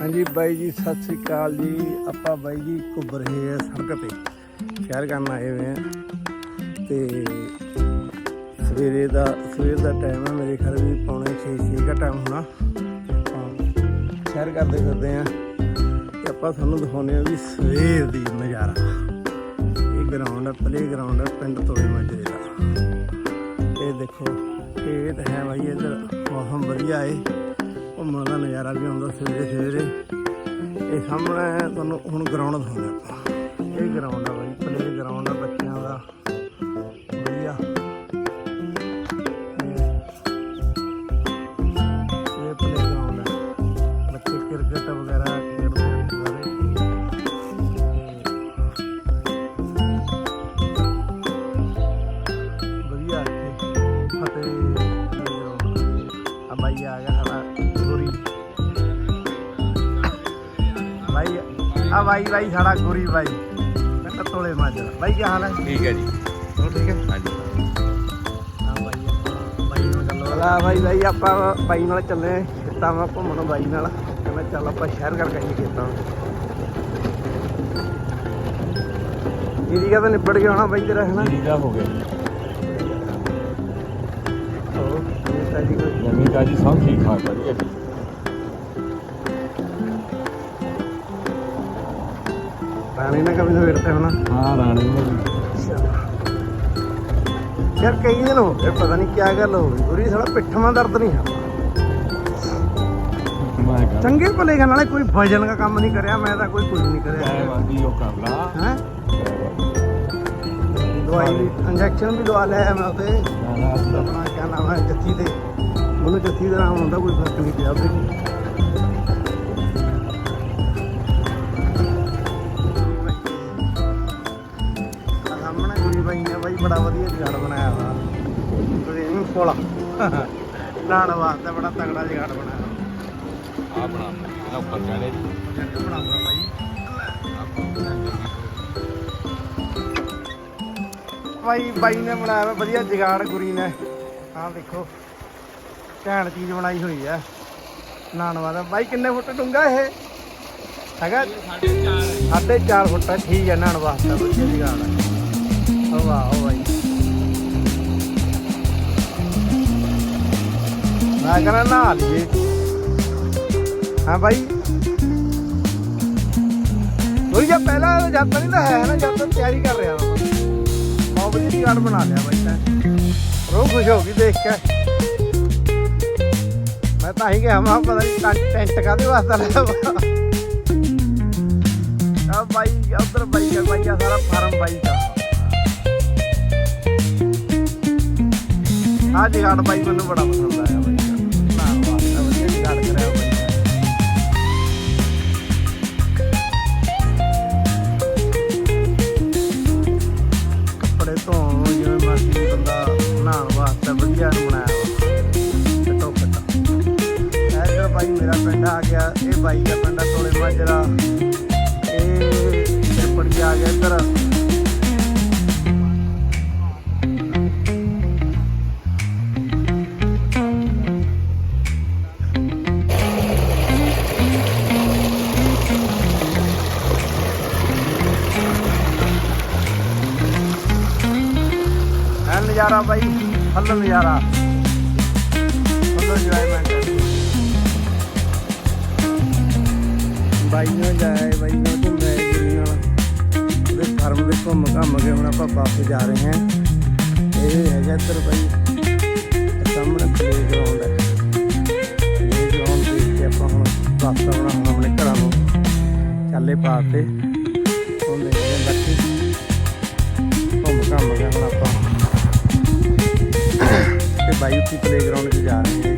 ਹਾਂਜੀ ਬਾਈ ਜੀ, ਸਤਿ ਸ੍ਰੀ ਅਕਾਲ ਜੀ। ਆਪਾਂ ਬਾਈ ਜੀ ਘੁੰਮ ਰਹੇ ਆ ਸੜਕ ਤੇ, ਸ਼ਹਿਰ ਕਰਨ ਆਏ ਹੋਏ ਆ ਤੇ ਸਵੇਰੇ ਦਾ, ਸਵੇਰ ਦਾ ਟਾਈਮ ਆ ਮੇਰੇ ਖਿਆਲ ਵੀ ਪੌਣੇ 6 6 ਦਾ ਟਾਈਮ ਹੋਣਾ। ਸ਼ਹਿਰ ਕਰਦੇ ਫਿਰਦੇ ਆ ਤੇ ਆਪਾਂ ਤੁਹਾਨੂੰ ਦਿਖਾਉਂਦੇ ਆ ਵੀ ਸਵੇਰ ਦੀ ਨਜ਼ਾਰਾ। ਇਹ ਗਰਾਊਂਡ ਹੈ ਪਲੇ ਗਰਾਊਂਡ ਹੈ ਪਿੰਡ ਤੋੜੇ ਮਾਜਰੇ ਦਾ। ਇਹ ਦੇਖੋ ਖੇਤ ਹੈ ਬਾਈ ਇੱਧਰ, ਮੌਸਮ ਵਧੀਆ ਏ। ਘੁੰਮਣ ਦਾ ਨਜ਼ਾਰਾ ਵੀ ਆਉਂਦਾ ਸਵੇਰੇ ਸਵੇਰੇ ਇਹ ਸਾਹਮਣੇ ਤੁਹਾਨੂੰ ਹੁਣ ਗਰਾਊਂਡ ਦਿਖਾਉਂਦੇ। ਆਪਾਂ ਇਹ ਗਰਾਊਂਡ ਆ। ਬਾਈ ਬਾਈ ਸਾਡਾ ਗੁਰੀ ਬਾਈ। ਮੈਂ ਤਾਂ ਤੋਲੇ ਮਾਜਰਾ ਬਾਈ ਕੀ ਹਾਲ ਹੈ ਠੀਕ ਹੈ ਜੀ। ਹੋਰ ਠੀਕ ਹੈ? ਹਾਂਜੀ। ਹਾਂ ਬਾਈ ਆਪਾਂ ਬਾਈ ਨਾਲ ਗੱਲ ਲਾ ਬਾਈ ਬਾਈ ਆਪਾਂ ਬਾਈ ਨਾਲ ਚੱਲੇ ਖੇਤਾਂ ਮੈਂ ਘੁੰਮਣ ਬਾਈ ਨਾਲ। ਕਹਿੰਦਾ ਚੱਲ ਆਪਾਂ ਸ਼ਹਿਰ ਕਰਕੇ ਆਈਏ ਖੇਤਾਂ ਇਹਦੀ ਕਹਿੰਦਾ ਨਿਬੜ ਗਿਆ ਹੋਣਾ ਬਾਈ ਤੇਰਾ ਹੈ ਨਾ ਜੀ ਦਾ ਹੋ ਗਿਆ। ਹੋਰ ਜੀ ਕੋਈ ਨਵੀਂ ਤਾਜੀ ਸਭ ਠੀਕ ਠਾਕ ਵਧੀਆ ਜੀ। ਰਾਣੀ ਨਾ ਕभी ਸਵੇਰ ਤੇ ਹੋਣਾ ਹਾਂ ਰਾਣੀ ਨੇ ਯਾਰ ਕਈ ਦਿਨ ਹੋ ਗਏ ਪਤਾ ਨਹੀਂ ਕੀ ਗੱਲ ਹੋ ਗਈ। ਪੂਰੀ ਸਾਲਾ ਪਿੱਠਾਂ ਦਰਦ ਨਹੀਂ ਹੈ ਚੰਗੇ ਭਲੇ ਗੱਲ ਨਾਲੇ ਕੋਈ ਵਜਨ ਦਾ ਕੰਮ ਨਹੀਂ ਕਰਿਆ ਮੈਂ ਤਾਂ ਕੋਈ ਕੁਝ ਨਹੀਂ ਕਰਿਆ। ਵਾਦੀ ਉਹ ਕਰ ਲਾ। ਹੈ? ਦਵਾਈ ਇੰਜੈਕਸ਼ਨ ਵੀ ਦਵਾ ਲਿਆ ਮੈਂ ਅਸਲ ਆਪਣਾ ਕਿਆ ਨਾਮ ਹੈ ਜੱਥੀ ਤੇ ਉਹਨੂੰ ਜੱਥੀ ਦਾ ਨਾਮ ਹੁੰਦਾ ਕੋਈ ਫ਼ਰਕ ਨਹੀਂ ਪਿਆ ਉਹਦੇ ਬੜਾ ਵਧੀਆ ਜਗਾੜ ਬਣਾਇਆ ਵਾ। ਸਵੀਮਿੰਗ ਪੂਲ ਨਾਣ ਵਾਸਤੇ ਬੜਾ ਤਗੜਾ ਜਗਾੜ ਬਣਾਇਆ। ਆ ਬਣਾ ਇਹਦਾ ਉੱਪਰ ਚੜੇ ਜੀ। ਪ੍ਰੋਜੈਕਟ ਬਣਾਉਂਦਾ ਬਾਈ ਬਾਈ ਬਾਈ ਨੇ ਬਣਾਇਆ ਵਾ ਵਧੀਆ ਜਗਾੜ ਗੁਰੀ ਨੇ। ਆਹ ਦੇਖੋ ਘੈਂਟ ਚੀਜ਼ ਬਣਾਈ ਹੋਈ ਹੈ ਨਾਨਵਾ ਦਾ ਬਾਈ ਕਿੰਨੇ ਫੁੱਟ ਡੂੰਗਾ ਇਹ? ਹੈਗਾ? ਸਾਢੇ 4 ਫੁੱਟ ਠੀਕ ਹੈ ਨਾਨ ਵਾਸਤੇ ਵਧੀਆ ਜਗਾੜ ਹੈ ਓ ਵਾਹ ਓ ਮੈਂ ਕਹਿੰਦਾ ਨਹਾ ਲਈਏ। ਹਾਂ ਬਾਈ। ਉਹ ਜੇ ਪਹਿਲਾਂ ਜਦ ਤਾਂ ਨਹੀਂ ਤਾਂ ਹੈ ਨਾ ਜਦ ਤਾਂ ਤਿਆਰੀ ਕਰ ਰਿਹਾ ਵਾ। ਬਹੁਤ ਵਧੀਆ ਜਗਾੜ ਬਣਾ ਲਿਆ ਬਾਈ ਤਾਂ ਰੋਹ ਖੁਸ਼ ਹੋ ਗਈ ਦੇਖ ਕੇ। ਮੈਂ ਤਾਂ ਹੀ ਕਿਹਾ, ਮੈਂ ਪਤਾ ਨਹੀਂ ਟੈਂਟ ਟੈਂਟ ਕਾਦੇ ਵਾਸਤੇ ਲਾਇਆ ਆ ਬਾਈ ਉਧਰ ਬਾਈ ਦਾ, ਬਾਈ ਸਾਰਾ ਫਾਰਮ ਬਾਈ ਦਾ। ਆ ਜਗਾੜ ਬਾਈ ਮੈਨੂੰ ਬੜਾ ਪਸੰਦ ਆਇਆ ਨਜ਼ਾਰਾ ਬਾਈ, ਫੁੱਲ ਨਜ਼ਾਰਾ। ਫੁੱਲ ਇੰਜੋਇਮੈਂਟ ਬਾਈ। ਨਾਲ ਜਾਏ ਬਾਈ ਨਾਲ ਘੁੰਮੇ ਗੁਰੀ ਉਹਦੇ ਫਾਰਮ ਦੇ ਘੁੰਮ ਘੰਮ ਕੇ ਹੁਣ ਆਪਾਂ ਵਾਪਸ ਜਾ ਰਹੇ ਹਾਂ। ਇਹ ਹੈਗਾ ਇੱਧਰ ਬਾਈ, ਸਾਹਮਣੇ ਪਲੇ ਗਰਾਊਂਡ ਹੈ। ਪਲੇ ਗਰਾਊਂਡ ਦੇਖ ਕੇ ਆਪਾਂ ਹੁਣ ਵਾਪਸ ਆਉਣਾ ਹੁਣ ਆਪਣੇ ਘਰਾਂ ਨੂੰ ਚੱਲੇ ਪਾਸੇ ਤੇ ਹੁਣ ਦੇਖਦੇ ਬਾਕੀ ਘੁੰਮ ਘੰਮ ਕੇ ਹੁਣ ਆਪਾਂ ਤੇ ਬਾਈ ਉੱਤੀ ਪਲੇ ਗਰਾਊਂਡ 'ਚ ਜਾ ਰਹੇ